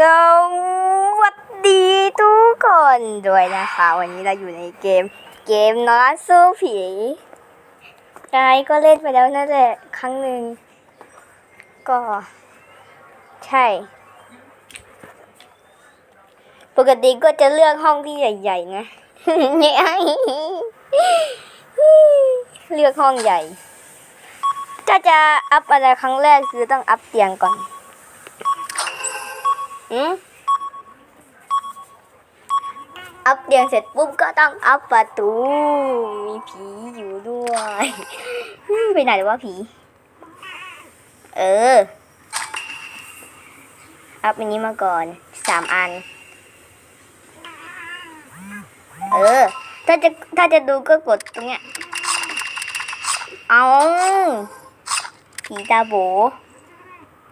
สวัสดีทุกคนด้วยนะคะ วันนี้เราอยู่ในเกม เกมนอนสู้ผีกายก็เล่นไปแล้วนั่นแหละครั้งหนึ่งก็ ใช่ ปกติก็จะเลือกห้องที่ใหญ่ๆไงเลือกห้องใหญ่ ถ้าจะอัพอะไรครั้งแรกคือต้องอัพเตียงก่อน อืมอัพเตียงเสร็จปุ๊บก็ต้องอัพประตู มีผีอยู่ด้วยไปไหนหรือวะผี เออ อัพอันนี้มาก่อนสามอัน เออ ถ้าจะถ้าจะดูก็กดตรงเนี้ย เอาผีตาโบ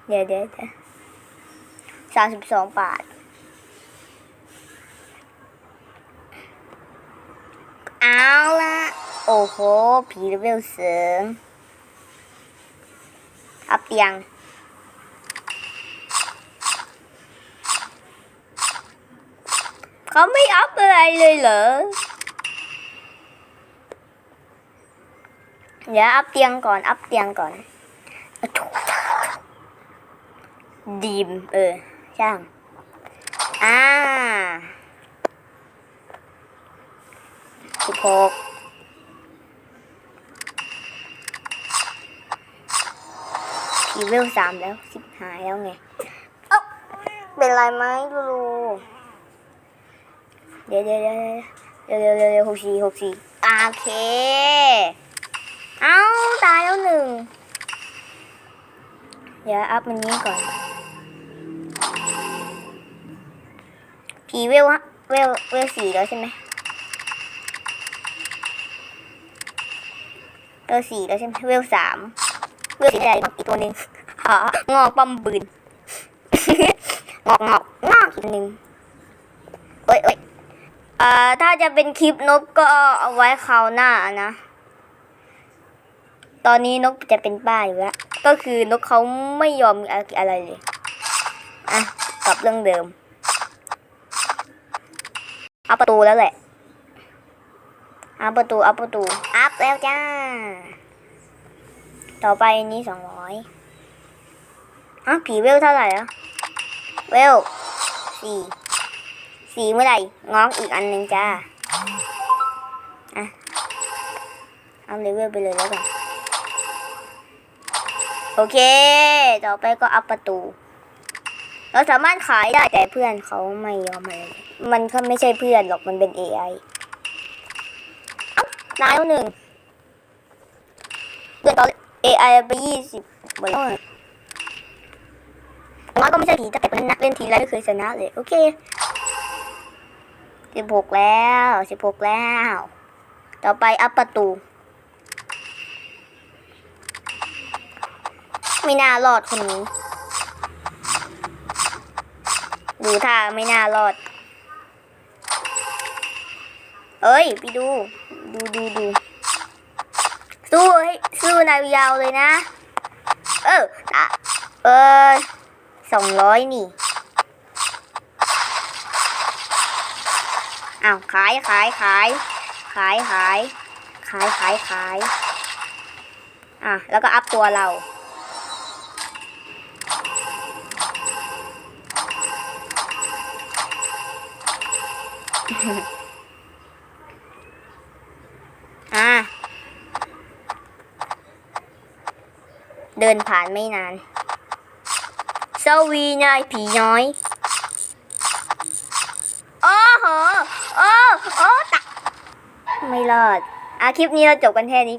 เดี๋ยวเดี๋ยวเดี๋ยว สามสิบสองบาท เอาละโอ้โห ผีเลเวลเสริมอัพเตียงเขาไม่อัพอะไรเลยเหรอ เดี๋ยวอัพเตียงก่อน อัพเตียงก่อนดีมเออ ช่างอ่าสิบหกพีเวลสามแล้วสิบหายแล้วไงเอ้าเป็นไรไหมดูดูเดี๋ยวเดี๋ยวเดี๋ยวเดี๋ยวเดี๋ยวเดี๋ยวเดี๋ยวหกสี่หกสี่โอเค เอ้า ตายแล้วหนึ่ง เดี๋ยวอัพมันนี้ก่อน ผีเวลฮะเวลเวลสี่แล้วใช่ไหมเวลสี่แล้วใช่ไหมเวลสามเวลสี่ได้อีกตัวหนึ่งอ๋องอกปั๊มบืนงอกงอกงอกอีกหนึ่งเอ้ยเอ้ยเอ่อถ้าจะเป็นคลิปนกก็เอาไว้คราวหน้านะ ตอนนี้นกจะเป็นป้าอยู่แล้ว ก็คือนกเขาไม่ยอมอะไรเลย อะกลับเรื่องเดิม เอัพประตูแล้วแหละอัพประตูเอัพประตูอัพแล้วจ้า ต่อไปนนี้สองร้อยอะผีเวลเท่าไหร่อะเวลสี่สี่เมื่อไหร่ง้องอีกอันหนึ่งจ้าอะเอาเลเวลไปเลยแล้วกัน โอเค ต่อไปก็อัพประตู เราสามารถขายได้แต่เพื่อนเขาไม่ยอมเลยมันก็ไม่ใช่เพื่อนหรอกมันเป็น AI เอ้านายหนึ่งเพื่อนตอน AI ไปยี่สิบใบแต่ว่าก็ไม่ใช่ผีแต่เป็นนักเล่นทีไรไม่เคยชนะเลย โอเคสิบหกแล้วสิบหกแล้ว ต่อไปอัพประตู ไม่น่ารอดคนนี้ ดูท่าไม่น่ารอด เอ้ยไปดู ดูดูดูสู้ให้สู้นายยาวเลยนะ เอออะเออสองร้อยนี่อ้าวขายขายขายขายขายขายขายขายอะแล้วก็อัพตัวเรา อะเดินผ่านไม่นานสวีนายผีน้อย โอ้โห โอ้ โอ้ตะไม่รอด อะคลิปนี้เราจบกันแค่นี้